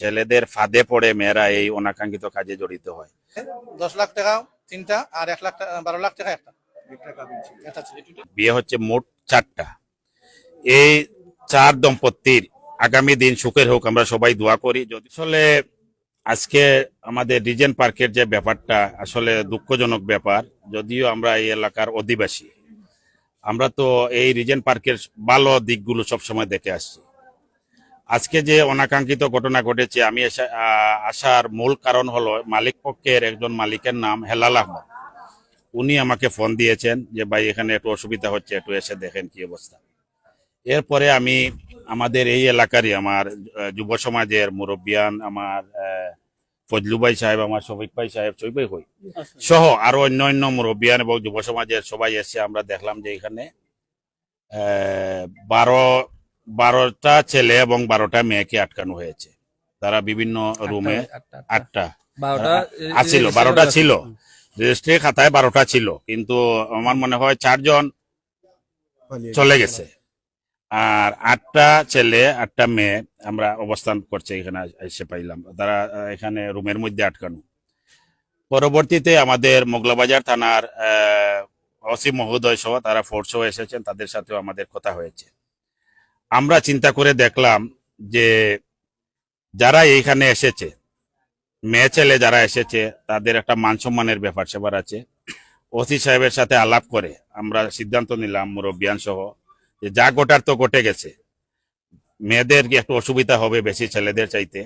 ছেলেদের ফাঁদে পড়ে মেয়েরা এই অনাকাঙ্ক্ষিত কাজে জড়িত হয়। দশ লাখ টাকা তিনটা আর এক লাখ টাকা বারো লাখ টাকা একটা। বিয়ে হচ্ছে মোট চারটা। এই চার দম্পতির আগামী দিন সুখের হোক আমরা সবাই দোয়া করি। যদি আসলে আজকে আমাদের রিজেন পার্কের যে ব্যাপারটা আসলে দুঃখজনক ব্যাপার যদিও আমরা এই এলাকার অধিবাসী। আমরা তো এই রিজেন পার্কের ভালো দিকগুলো সবসময় দেখে আসছি। আজকে যে অনাকাঙ্ক্ষিত ঘটনা ঘটেছে আমি আসার মূল কারণ হলো মালিক পক্ষের একজন মালিকের নাম হেলাল আহমদ। উনি আমাকে ফোন দিয়েছেন যে ভাই এখানে একটু অসুবিধা হচ্ছে একটু এসে দেখেন কি অবস্থা। এরপরে আমি আমাদের এই এলাকারই আমার যুব সমাজের মুরব্বিয়ান আমার আহ, ফজলু ভাই সাহেব আমার শফিক ভাই সাহেব সবাই হই। সহ আরও অন্য অন্য মুরব্বিয়ান এবং যুব সমাজের সবাই এসে আমরা দেখলাম যে এখানে বারো বারোটা ছেলে এবং বারোটা মেয়েকে আটকানো হয়েছে। তারা বিভিন্ন রুমে আটটা বারোটা আছিল বারোটা ছিল। রেজিস্ট্রি খাতায় বারোটা ছিল কিন্তু আমার মনে হয় চারজন চলে গেছে। আর আটটা ছেলে আটটা মেয়ে আমরা অবস্থান করছে এখানে এসে পাইলাম। তারা এখানে রুমের মধ্যে আটকানো। পরবর্তীতে আমাদের মোগলাবাজার থানার অসীম মহোদয় সহ তারা ফোর্সও এসেছেন তাদের সাথেও আমাদের কথা হয়েছে। আমরা চিন্তা করে দেখলাম যে যারা এইখানে এসেছে, মেয়ে ছেলে যারা এসেছে, তাদের একটা মান সম্মানের ব্যাপার সেবার আছে। ওসি সাহেবের সাথে আলাপ করে আমরা সিদ্ধান্ত নিলাম, মুরব্বিয়ান সহ, যে যা গোটার তো ঘটে গেছে। মেয়েদের কি একটু অসুবিধা হবে বেশি ছেলেদের চাইতে?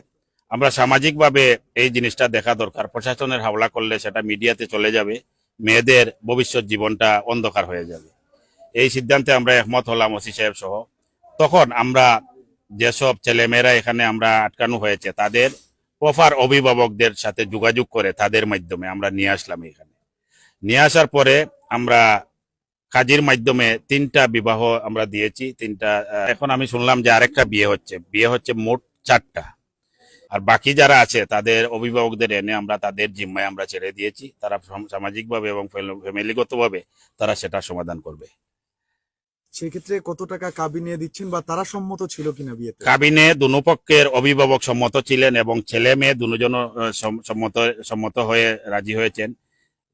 আমরা সামাজিকভাবে এই জিনিসটা দেখা দরকার। প্রশাসনের হাওলা করলে সেটা মিডিয়াতে চলে যাবে, মেয়েদের ভবিষ্যৎ জীবনটা অন্ধকার হয়ে যাবে। এই সিদ্ধান্তে আমরা একমত হলাম ওসি সাহেব সহ। তখন আমরা যেসব ছেলেমেয়েরা এখানে আমরা আটকানো হয়েছে, তাদের প্রপার অভিভাবকদের সাথে যোগাযোগ করে তাদের মাধ্যমে আমরা নিয়ে আসলাম এখানে। নিয়ে আসার পরে আমরা কাজের মাধ্যমে তিনটা বিবাহ আমরা দিয়েছি, তিনটা এখন আমি শুনলাম যে আরেকটা বিয়ে হচ্ছে। বিয়ে হচ্ছে মোট চারটা। আর বাকি যারা আছে, তাদের অভিভাবকদের এনে আমরা তাদের জিম্মায় আমরা ছেড়ে দিয়েছি। তারা সামাজিকভাবে এবং ফ্যামিলিগতভাবে তারা সেটা সমাধান করবে। সেক্ষেত্রে কত টাকা কাবিনে দিচ্ছেন বা তারা সম্মত ছিল কিনা বিয়েতে? কাবিনে দুনো পক্ষের অভিভাবক সম্মত ছিলেন এবং ছেলে মেয়ে দুজন সম্মত সম্মত হয়ে রাজি হয়েছেন।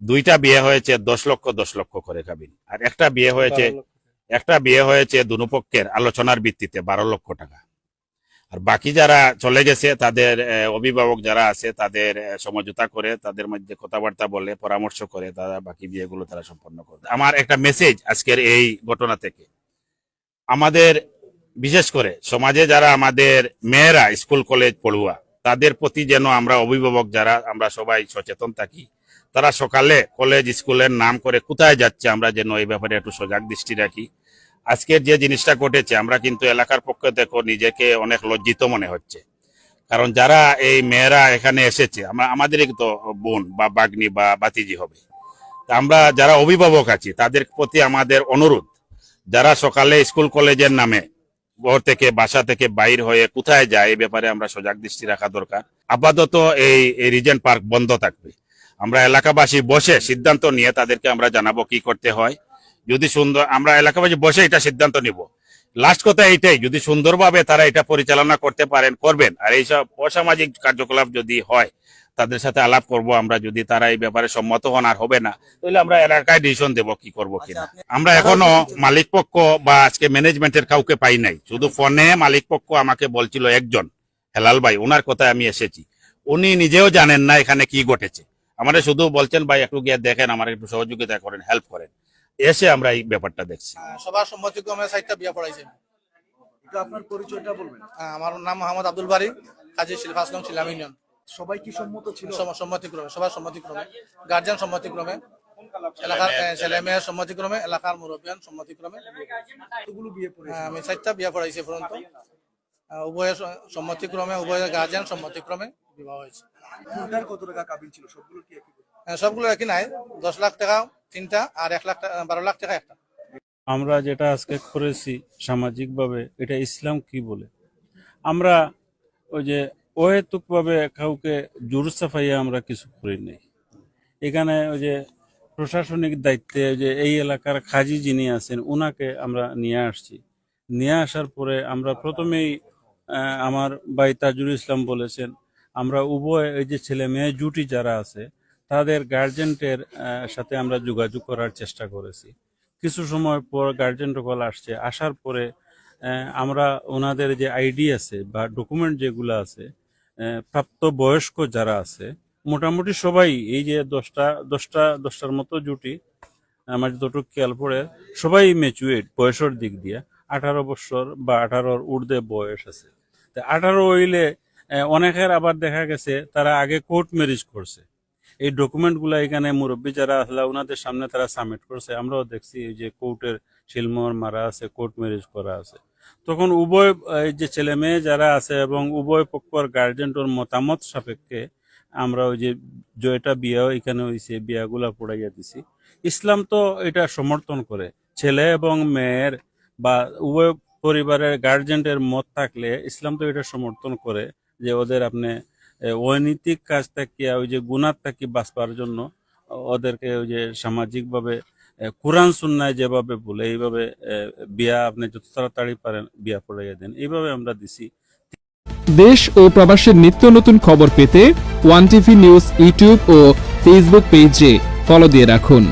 দুইটা বিয়ে হয়েছে দশ লক্ষ দশ লক্ষ করে কাবিন। আর একটা বিয়ে হয়েছে একটা বিয়ে হয়েছে দুনো পক্ষের আলোচনার ভিত্তিতে বারো লক্ষ টাকা। আর বাকি যারা চলে গেছে, তাদের অভিভাবক যারা আছে, তাদের সমঝোতা করে, তাদের মধ্যে কথাবার্তা বলে, পরামর্শ করে, তারা বাকি বিয়েগুলো তারা সম্পন্ন করে আমার একটা মেসেজ আজকের এই ঘটনা থেকে। আমাদের, বিশেষ করে সমাজে যারা আমাদের মেয়েরা স্কুল, কলেজ পড়ুয়া, তাদের প্রতি যেন আমরা অভিভাবক যারা, আমরা সবাই সচেতন থাকি, তারা সকালে কলেজ, স্কুলের নাম করে কোথায় যাচ্ছে, আমরা যেন এই ব্যাপারে একটু সজাগ দৃষ্টি রাখি। আজকের যে জিনিসটা ঘটেছে, আমরা কিন্তু এলাকার পক্ষে দেখো নিজেকে অনেক লজ্জিত মনে হচ্ছে। কারণ যারা এই মেয়েরা এখানে এসেছে আমরা আমাদেরই তো বোন বা বাগ্নি বা বাতিজি হবে। আমরা যারা অভিভাবক আছি, তাদের প্রতি আমাদের অনুরোধ, যারা সকালে স্কুল কলেজের নামে ঘর থেকে বাসা থেকে বাইর হয়ে কোথায় যায়, এই ব্যাপারে আমরা সজাগ দৃষ্টি রাখা দরকার। আপাতত এই রিজেন্ট পার্ক বন্ধ থাকবে। আমরা এলাকাবাসী বসে সিদ্ধান্ত নিয়ে তাদেরকে আমরা জানাব কি করতে হয়। যদি সুন্দর আমরা এলাকাবাসী বসে এটা সিদ্ধান্ত নিব। লাস্ট কথা এইটাই যদি সুন্দরভাবে তারা এটা পরিচালনা করতে পারেন করবেন। আর এইসব অসামাজিক কার্যকলাপ যদি হয় তাদের সাথে আলাপ করব আমরা যদি তারা এই ব্যাপারে সম্মত হন আর হবে না তাহলে আমরা এলাকায় ডিসিশন দেবো কি করব কিনা আমরা এখনও মালিক পক্ষ বা আজকে ম্যানেজমেন্টের কাউকে পাই নাই। শুধু ফোনে মালিক পক্ষ আমাকে বলছিল একজন হেলাল ভাই ওনার কথায় আমি এসেছি। উনি নিজেও জানেন না এখানে কি ঘটেছে। আমাদের শুধু বলছেন ভাই একটু গিয়ে দেখেন আমার একটু সহযোগিতা করেন হেল্প করেন। এসে আমরা এই ব্যাপারটা দেখছি। আহ, সবার সম্মতিক্রমে সাইটটা বিয়ে পড়াইছে। একটু আপনার পরিচয়টা বলবেন। আহ, আমার নাম মোহাম্মদ আব্দুল বারি কাজী শিলফাসলং শিলাম ইউনিয়ন। সবাই কি সম্মত ছিল? সম- সম্মতিক্রমে সবার সম্মতিক্রমে গার্জিয়ান সম্মতিক্রমে এলাকার ছেলে মেয়ের সম্মতিক্রমে এলাকার মুরব্বিয়ান সম্মতিক্রমে। আহ, আমি চারটা বিয়ে পড়াইছি পর্যন্ত। উভয়ের সম্মতিক্রমে উভয়ের গার্জিয়ান সম্মতিক্রমে বিবাহ হয়েছে। কত টাকা কাবিন ছিল? সবগুলো কি সবগুলো একই নাই। দশ লাখ টাকা তিনটা আর এক লাখ বারো লাখ টাকা একটা। আমরা যেটা আজকে করেছি সামাজিকভাবে, এটা ইসলাম কি বলে? আমরা ওই যে অহেতুকভাবে কাউকে জোর সাফাইয়া আমরা কিছু করি নাই। এখানে ওই যে প্রশাসনিক দায়িত্বে যে এই এলাকার খাজি যিনি আছেন ওনাকে আমরা নিয়ে আসছি। নিয়ে আসার পরে আমরা প্রথমেই আমার ভাই তাজুল ইসলাম বলেছেন, আমরা উভয় এই যে ছেলে মেয়ে জুটি যারা আছে তাদের গার্জেন্টের সাথে আমরা যোগাযোগ করার চেষ্টা করেছি। কিছু সময় পর গার্জেন্ট কল আসছে। আসার পরে আমরা ওনাদের যে আইডি আছে বা ডকুমেন্ট যেগুলো আছে প্রাপ্ত বয়স্ক যারা আছে, মোটামুটি সবাই এই যে দশটা দশটা, দশটার মতো জুটি, আমার যতটুকু খেয়াল পড়ে, সবাই ম্যাচুয়েট বয়সের দিক দিয়ে। আঠারো বছর বা আঠারোর ঊর্ধ্বে বয়স আছে। তা আঠারো হইলে অনেকের আবার দেখা গেছে, তারা আগে কোর্ট ম্যারেজ করছে। এই ডকুমেন্টগুলো এখানে মুরব্বী যারা আসলে ওনাদের সামনে তারা সাবমিট করছে, আমরাও দেখছি যে কোর্টের শিলমোহর মারা আছে, কোর্ট ম্যারেজ করা আছে। তখন উভয় যে ছেলে মেয়ে যারা আছে এবং উভয় পক্ষর গার্জেন্টর মতামত সাপেক্ষে আমরা ওই যে জয়টা বিয়া এখানে হয়েছে বিয়াগুলা পড়াইয়া দিছি। ইসলাম তো এটা সমর্থন করে। ছেলে এবং মেয়ের বা উভয় পরিবারের গার্জেন্টের মত থাকলে ইসলাম তো এটা সমর্থন করে যে ওদের আপনি অনৈতিক কাজ থেকে ওই যে গুণার থেকে বাঁচবার জন্য? ওদেরকে ওই যে সামাজিকভাবে কোরআন, সুন্নায় যেভাবে বলে, এইভাবে বিয়া আপনি যত তাড়াতাড়ি পারেন, বিয়া পড়াইয়া দেন। এইভাবে আমরা দিছি। দেশ ও প্রবাসের নিত্য নতুন খবর পেতে ওয়ান টিভি নিউজ, ইউটিউব ও ফেসবুক পেজে ফলো দিয়ে রাখুন।